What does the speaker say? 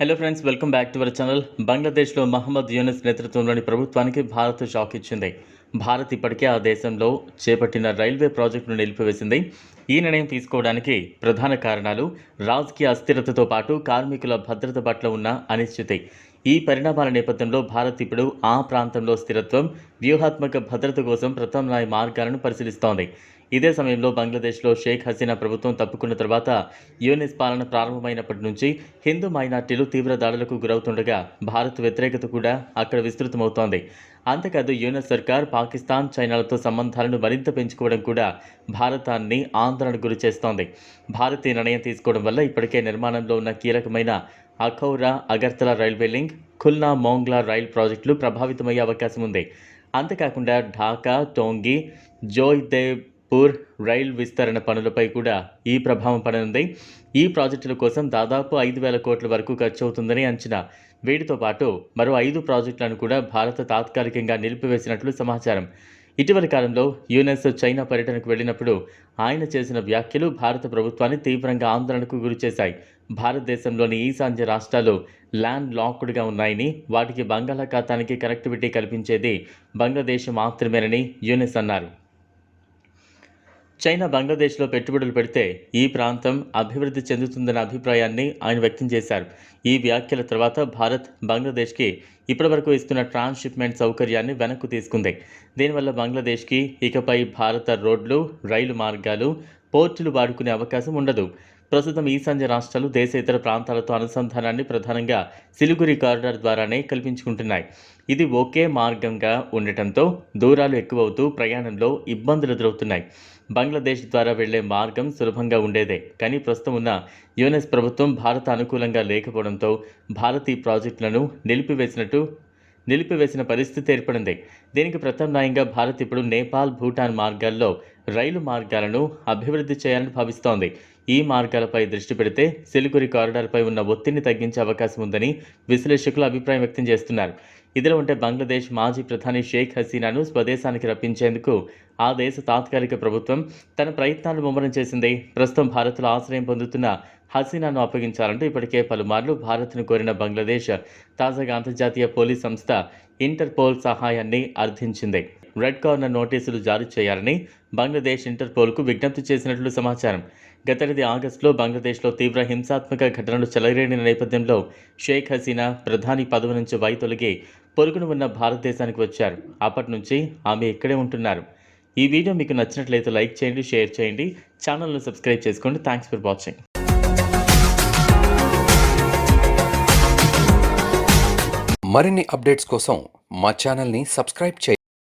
Hello friends welcome back to our channel బంగ్లాదేశ్లో Mohammed Younis నేతృత్వంలోని ప్రభుత్వానికి భారత్ షాక్ ఇచ్చింది. భారత్ ఇప్పటికే ఆ దేశంలో చేపట్టిన రైల్వే ప్రాజెక్టును నిలిపివేసింది. ఈ నిర్ణయం తీసుకోవడానికి ప్రధాన కారణాలు రాజకీయ అస్థిరతతో పాటు కార్మికుల భద్రత పట్ల ఉన్న అనిశ్చితి. ఈ పరిణామాల నేపథ్యంలో భారత్ ఇప్పుడు ఆ ప్రాంతంలో స్థిరత్వం వ్యూహాత్మక భద్రత కోసం ప్రత్యామ్నాయ మార్గాలను పరిశీలిస్తోంది. ఇదే సమయంలో బంగ్లాదేశ్లో షేక్ హసీనా ప్రభుత్వం తప్పుకున్న తర్వాత యూనిస్ పాలన ప్రారంభమైనప్పటి నుంచి హిందూ మైనార్టీలు తీవ్ర దాడులకు గురవుతుండగా భారత్ వ్యతిరేకత కూడా అక్కడ విస్తృతమవుతోంది. అంతేకాదు యూనిస్ సర్కార్ పాకిస్తాన్ చైనాలతో సంబంధాలను మరింత పెంచుకోవడం కూడా భారతాన్ని ఆందోళనకు గురి చేస్తోంది భారత్ ఈ నిర్ణయం తీసుకోవడం వల్ల ఇప్పటికే నిర్మాణంలో ఉన్న కీలకమైన Akhaura Agartala railway link Khulna Mongla rail ప్రాజెక్టులు ప్రభావితమయ్యే అవకాశం ఉంది. అంతేకాకుండా ఢాకా టోంగి జోయ్దేవ్పూర్ రైల్ విస్తరణ పనులపై కూడా ఈ ప్రభావం పడనుంది. ఈ ప్రాజెక్టుల కోసం దాదాపు ఐదు వేల కోట్ల వరకు ఖర్చు అవుతుందని అంచనా. వీటితో పాటు మరో ఐదు ప్రాజెక్టులను కూడా భారత తాత్కాలికంగా నిలిపివేసినట్లు సమాచారం. ఇటీవలి కాలంలో యునెస్ చైనా పర్యటనకు వెళ్ళినప్పుడు ఆయన చేసిన వ్యాఖ్యలు భారత ప్రభుత్వాన్ని తీవ్రంగా ఆందోళనకు గురిచేశాయి భారతదేశంలోని ఈశాన్య రాష్ట్రాలు ల్యాండ్ లాక్డ్గా ఉన్నాయని వాటికి బంగాళాఖాతానికి కనెక్టివిటీ కల్పించేది బంగ్లాదేశ్ మాత్రమేనని యునెస్ అన్నారు. చైనా బంగ్లాదేశ్లో పెట్టుబడులు పెడితే ఈ ప్రాంతం అభివృద్ధి చెందుతుందన్న అభిప్రాయాన్ని ఆయన వ్యక్తం చేశారు. ఈ వ్యాఖ్యల తర్వాత భారత్ బంగ్లాదేశ్కి ఇప్పటివరకు ఇస్తున్న ట్రాన్స్షిప్మెంట్ సౌకర్యాన్ని వెనక్కు తీసుకుంది. దీనివల్ల బంగ్లాదేశ్కి ఇకపై భారత రోడ్లు రైలు మార్గాలు పోర్టులు వాడుకునే అవకాశం ఉండదు. ప్రస్తుతం ఈశాన్య రాష్ట్రాలు దేశ ఇతర ప్రాంతాలతో అనుసంధానాన్ని ప్రధానంగా సిలిగురి కారిడార్ ద్వారానే కల్పించుకుంటున్నాయి. ఇది ఒకే మార్గంగా ఉండటంతో దూరాలు ఎక్కువవుతూ ప్రయాణంలో ఇబ్బందులు ఎదురవుతున్నాయి. బంగ్లాదేశ్ ద్వారా వెళ్ళే మార్గం సులభంగా ఉండేదే. కానీ ప్రస్తుతం ఉన్న యుఎన్ఎస్ ప్రభుత్వం భారత అనుకూలంగా లేకపోవడంతో భారత్ ఈ ప్రాజెక్టులను నిలిపివేసినట్టు నిలిపివేసిన పరిస్థితి ఏర్పడింది. దీనికి ప్రత్యామ్నాయంగా భారత్ ఇప్పుడు నేపాల్ భూటాన్ మార్గాల్లో రైలు మార్గాలను అభివృద్ధి చేయాలని భావిస్తోంది. ఈ మార్గాలపై దృష్టి పెడితే సిలిగురి కారిడార్పై ఉన్న ఒత్తిడిని తగ్గించే అవకాశం ఉందని విశ్లేషకులు అభిప్రాయం వ్యక్తం చేస్తున్నారు. ఇదిలో ఉంటే బంగ్లాదేశ్ మాజీ ప్రధాని షేక్ హసీనాను స్వదేశానికి రప్పించేందుకు ఆ దేశ తాత్కాలిక ప్రభుత్వం తన ప్రయత్నాలు ముమ్మరం చేసింది. ప్రస్తుతం భారత్లో ఆశ్రయం పొందుతున్న హసీనాను అప్పగించాలంటూ ఇప్పటికే పలుమార్లు భారత్ను కోరిన బంగ్లాదేశ్ తాజాగా అంతర్జాతీయ పోలీస్ సంస్థ ఇంటర్పోల్ సహాయాన్ని అర్థించింది. రెడ్ కార్నర్ నోటీసులు జారీ చేయాలని బంగ్లాదేశ్ ఇంటర్పోల్కు విజ్ఞప్తి చేసినట్లు సమాచారం. గతేడాది ఆగస్టులో బంగ్లాదేశ్లో తీవ్ర హింసాత్మక ఘటనలు చెలరేడిన నేపథ్యంలో షేక్ హసీనా ప్రధాని పదవి నుంచి వైతొలిగి పొరుగున ఉన్న భారతదేశానికి వచ్చారు. అప్పటి నుంచి ఆమె ఇక్కడే ఉంటున్నారు. ఈ వీడియో మీకు నచ్చినట్లయితే లైక్ చేయండి షేర్ చేయండి. ఛానల్ను సబ్స్క్రైబ్ చేసుకోండి. Thanks for watching. మరిన్ని అప్డేట్స్ కోసం మా ఛానల్ని సబ్స్క్రైబ్ చేయండి.